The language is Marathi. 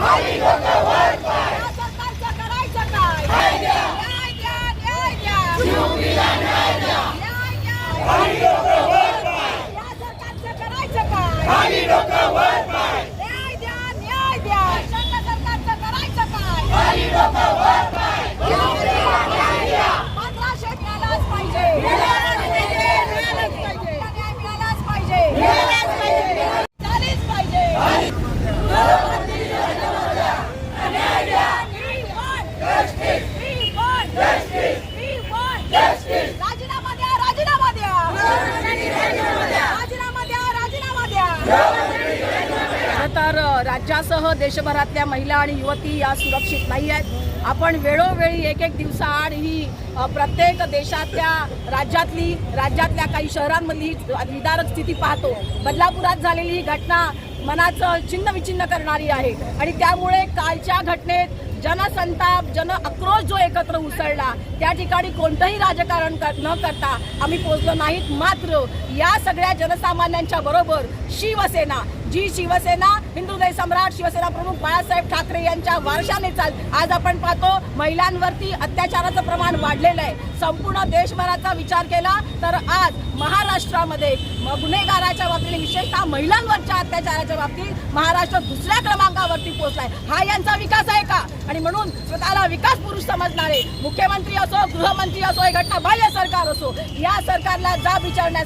या तर राज्यासह देशभरातल्या महिला आणि युवती या सुरक्षित नाही आहेत. आपण वेळोवेळी एक एक दिवसाआड ही प्रत्येक देशातल्या राज्यातली राज्यातल्या काही शहरांमधली विदारक स्थिती पाहतो. बदलापुरात झालेली ही घटना मनाचं छिन्न विछिन्न करणारी आहे. आणि त्यामुळे कालच्या घटनेत जनसंताप जन आक्रोश जो एकत्र उसळला त्या ठिकाणी कोणतंही राजकारण कर- न करता आम्ही पोचलो नाहीत. मात्र या सगळ्या जनसामान्यांच्या बरोबर शिवसेना जी शिवसेना हिंदुदय सम्राट शिवसेना प्रमुख बाळासाहेब ठाकरे यांच्या वारशाने चाल आज आपण पाहतो महिलांवरती अत्याचाराचं प्रमाण वाढलेलं आहे. संपूर्ण देशभराचा विचार केला तर आज महाराष्ट्रामध्ये गुन्हेगाराच्या बाबतीत विशेषतः महिलांवरच्या अत्याचाराच्या बाबतीत महाराष्ट्र दुसऱ्या क्रमांकावरती पोहोचलाय. हा यांचा विकास आहे का? आणि म्हणून स्वतःला विकास पुरुष समजणारे मुख्यमंत्री असो गृहमंत्री असो हे घटना बाह्य सरकार असो या सरकारला जाब विचारण्या